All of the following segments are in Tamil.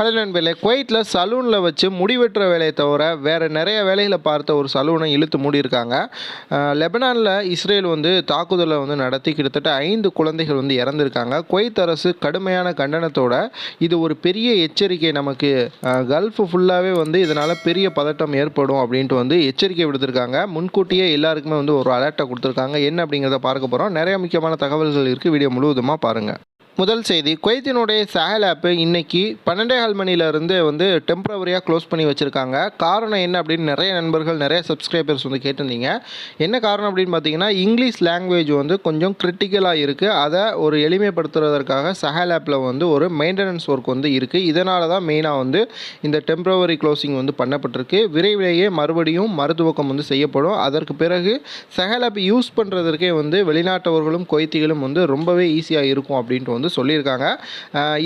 ஹலோ நண்பர்களே குவைத்தில் சலூனில் வச்சு முடி வெட்டுற வேலையை தவிர வேறு நிறைய வேலைகளை பார்த்த ஒரு சலூனை இழுத்து மூடியிருக்காங்க. லெபனானில் இஸ்ரேல் வந்து தாக்குதலை வந்து நடத்தி கிட்டத்தட்ட ஐந்து குழந்தைகள் வந்து இறந்துருக்காங்க. குவைத் அரசு கடுமையான கண்டனத்தோட இது ஒரு பெரிய எச்சரிக்கை நமக்கு கல்ஃப் ஃபுல்லாகவே வந்து இதனால் பெரிய பதட்டம் ஏற்படும் அப்படின்ட்டு வந்து எச்சரிக்கை விடுத்திருக்காங்க. முன்கூட்டியே எல்லாருக்குமே வந்து ஒரு அலர்ட்டை கொடுத்துருக்காங்க. என்ன அப்படிங்கிறத பார்க்க போகிறோம் நிறைய முக்கியமான தகவல்கள் இருக்குது வீடியோ முழுவதுமாக பாருங்கள் முதல் செய்தி குவைத்தினுடைய சாஹல் ஆப்பு இன்னைக்கு பன்னெண்டே கால் மணிலேருந்து வந்து டெம்பரவரியாக க்ளோஸ் பண்ணி வச்சுருக்காங்க. காரணம் என்ன அப்படின்னு நிறைய நண்பர்கள் நிறைய சப்ஸ்கிரைபர்ஸ் வந்து கேட்டிருந்தீங்க. என்ன காரணம் அப்படின்னு பார்த்தீங்கன்னா இங்கிலீஷ் லாங்குவேஜ் வந்து கொஞ்சம் கிரிட்டிக்கலாக இருக்குது அதை ஒரு எளிமைப்படுத்துறதற்காக சஹல் ஆப்பில் வந்து ஒரு மெயின்டெனன்ஸ் ஒர்க் வந்து இருக்குது இதனால தான் மெயினாக வந்து இந்த டெம்பரவரி க்ளோசிங் வந்து பண்ணப்பட்டிருக்கு. விரைவிலேயே மறுபடியும் மருத்துவக்கம் வந்து செய்யப்படும். அதற்கு பிறகு சஹல் ஆப் யூஸ் பண்ணுறதற்கே வந்து வெளிநாட்டவர்களும் கொய்த்திகளும் வந்து ரொம்பவே ஈஸியாக இருக்கும் அப்படின்ட்டு வந்து சொல்லியிருக்காங்க.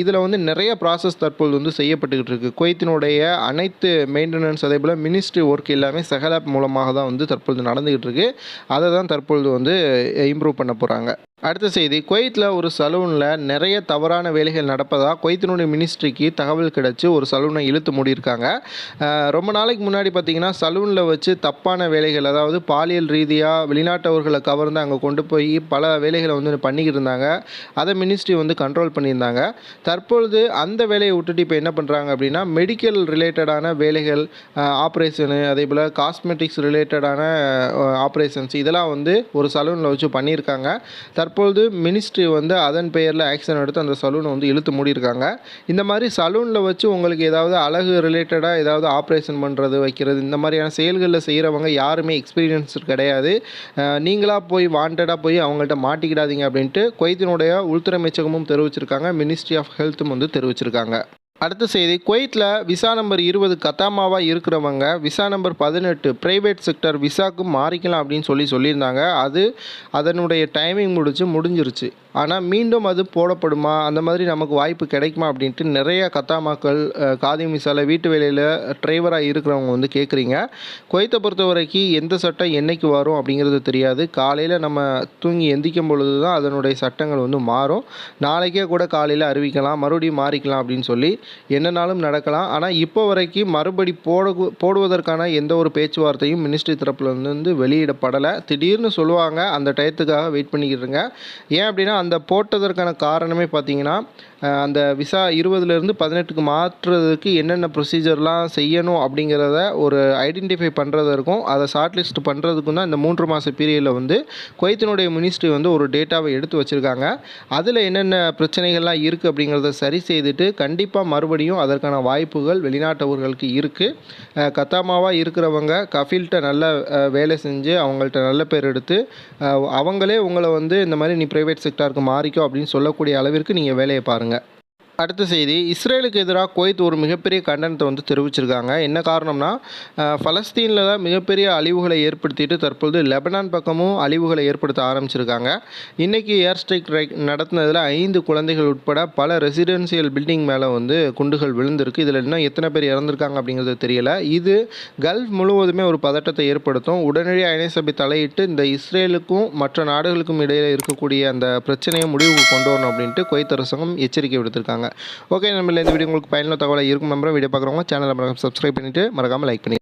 இதில் வந்து நிறைய ப்ராசஸ் தற்பொழுது வந்து செய்யப்பட்டுக்கிட்டு இருக்கு. குவைத்தினுடைய அனைத்து மெயின்டெனன்ஸ் அதே போல் மினிஸ்ட்ரி ஒர்க் எல்லாமே செகலாப் ஆப் மூலமாக தான் வந்து தற்பொழுது நடந்துக்கிட்டு இருக்கு. அதை தான் தற்பொழுது வந்து இம்ப்ரூவ் பண்ண போகிறாங்க அடுத்த செய்தி குவைத்தில் ஒரு சலூனில் நிறைய தவறான வேலைகள் நடப்பதாக குவைத்தினுடைய மினிஸ்ட்ரிக்கு தகவல் கிடச்சி ஒரு சலூனை இழுத்து மூடியிருக்காங்க. ரொம்ப நாளைக்கு முன்னாடி பார்த்தீங்கன்னா சலூனில் வச்சு தப்பான வேலைகள் அதாவது பாலியல் ரீதியாக வெளிநாட்டவர்களை கவர்ந்து அங்கே கொண்டு போய் பல வேலைகளை வந்து பண்ணிக்கிட்டு இருந்தாங்க. அதை மினிஸ்ட்ரி வந்து கண்ட்ரோல் பண்ணியிருந்தாங்க. தற்பொழுது அந்த வேலையை விட்டுட்டு இப்போ என்ன பண்ணுறாங்க அப்படின்னா மெடிக்கல் ரிலேட்டடான வேலைகள் ஆப்ரேஷனு அதே போல் காஸ்மெட்டிக்ஸ் ரிலேட்டடான ஆப்ரேஷன்ஸ் இதெல்லாம் வந்து ஒரு சலூனில் வச்சு பண்ணியிருக்காங்க. தற்போது தற்பொழுது மினிஸ்ட்ரி வந்து அதன் பெயரில் ஆக்ஷன் எடுத்து அந்த சலூனை வந்து இழுத்து மூடியிருக்காங்க. இந்த மாதிரி சலூனில் வச்சு உங்களுக்கு ஏதாவது அழகு ரிலேட்டடாக ஏதாவது ஆப்ரேஷன் பண்ணுறது வைக்கிறது இந்த மாதிரியான செயல்களில் செய்கிறவங்க யாருமே எக்ஸ்பீரியன்ஸ் கிடையாது. நீங்களாக போய் வாண்டடாக போய் அவங்கள்ட்ட மாட்டிக்கிடாதீங்க அப்படின்ட்டு குவைத்தினுடைய உள்துறை அமைச்சகமும் தெரிவிச்சிருக்காங்க. மினிஸ்ட்ரி ஆஃப் ஹெல்த்தும் வந்து தெரிவிச்சிருக்காங்க. அடுத்த செய்தி குவைத்தில் விசா நம்பர் இருபது கத்தாமாவாக இருக்கிறவங்க விசா நம்பர் பதினெட்டு ப்ரைவேட் செக்டர் விசாக்கு மாறிக்கலாம் அப்படின்னு சொல்லி சொல்லியிருந்தாங்க. அது அதனுடைய டைமிங் முடிச்சு முடிஞ்சிருச்சு. ஆனால் மீண்டும் அது போடப்படுமா? அந்த மாதிரி நமக்கு வாய்ப்பு கிடைக்குமா அப்படின்ட்டு நிறைய கத்தாமாக்கள் காதி மிசால வீட்டு வேலையில் டிரைவராக இருக்கிறவங்க வந்து கேட்குறீங்க குவைத்தை பொறுத்த வரைக்கும் எந்த சட்டம் என்றைக்கு வரும் அப்படிங்கிறது தெரியாது. காலையில் நம்ம தூங்கி எந்திக்கும் பொழுது தான் அதனுடைய சட்டங்கள் வந்து மாறும். நாளைக்கே கூட காலையில் அறிவிக்கலாம் மறுபடியும் மாறிக்கலாம் அப்படின்னு சொல்லி என்னனாலும் நடக்கலாம். ஆனால் இப்போ வரைக்கும் மறுபடி போட போடுவதற்கான எந்த ஒரு பேச்சுவார்த்தையும் மினிஸ்ட்ரி தரப்புலேருந்து வந்து வெளியிடப்படலை. திடீர்னு சொல்லுவாங்க அந்த டயத்துக்காக வெயிட் பண்ணிக்கிட்டுருங்க ஏன் அப்படின்னா அந்த போட்டதற்கான காரணமே பார்த்தீங்கன்னா அந்த விசா இருபதுலேருந்து பதினெட்டுக்கு மாற்றுறதுக்கு என்னென்ன ப்ரொசீஜர்லாம் செய்யணும் அப்படிங்கிறத ஒரு ஐடென்டிஃபை பண்ணுறதற்கும் அதை ஷார்ட் லிஸ்ட் பண்ணுறதுக்கும் தான் இந்த மூன்று மாத பீரியடில் வந்து குவைத்தினுடைய மினிஸ்ட்ரி வந்து ஒரு டேட்டாவை எடுத்து வச்சுருக்காங்க. அதில் என்னென்ன பிரச்சனைகள்லாம் இருக்குது அப்படிங்கிறத சரி செய்துட்டு கண்டிப்பாக மறுபடியும் அதற்கான வாய்ப்புகள் வெளிநாட்டவர்களுக்கு இருக்குது கத்தாமாவாக இருக்கிறவங்க கஃபீல்கிட்ட நல்ல வேலை செஞ்சு அவங்கள்ட்ட நல்ல பேர் எடுத்து அவங்களே உங்களை வந்து இந்த மாதிரி நீ ப்ரைவேட் செக்டாருக்கு மாறிக்கோ அப்படின்னு சொல்லக்கூடிய அளவிற்கு நீங்கள் வேலையை பாருங்கள் அடுத்த செய்தி இஸ்ரேலுக்கு எதிராக குவைத் ஒரு மிகப்பெரிய கண்டனத்தை வந்து தெரிவிச்சிருக்காங்க. என்ன காரணம்னா ஃபலஸ்தீனில் தான் மிகப்பெரிய அழிவுகளை ஏற்படுத்திட்டு தற்பொழுது லெபனான் பக்கமும் அழிவுகளை ஏற்படுத்த ஆரம்பிச்சிருக்காங்க. இன்றைக்கி ஏர் ஸ்ட்ரைக் நடத்தினதில் ஐந்து குழந்தைகள் உட்பட பல ரெசிடென்சியல் பில்டிங் மேலே வந்து குண்டுகள் விழுந்திருக்கு. இதில் இன்னும் எத்தனை பேர் இறந்துருக்காங்க அப்படிங்கிறது தெரியல. இது கல்ஃப் முழுவதுமே ஒரு பதட்டத்தை ஏற்படுத்தும். உடனடி ஐநா சபை தலையிட்டு இந்த இஸ்ரேலுக்கும் மற்ற நாடுகளுக்கும் இடையில் இருக்கக்கூடிய அந்த பிரச்சனையை முடிவுக்கு கொண்டு வரணும் அப்படின்ட்டு குவைத் அரசாங்கம் எச்சரிக்கை விடுத்திருக்காங்க. ஓகே நம்ம இந்த வீடியோ உங்களுக்கு பயனுள்ள தகவலாக இருக்கும் நம்புறேன் வீடியோ பார்க்குறவங்க சேனலை மறக்காம சப்ஸ்கிரைப் பண்ணிவிட்டு மறக்காமல் லைக் பண்ணி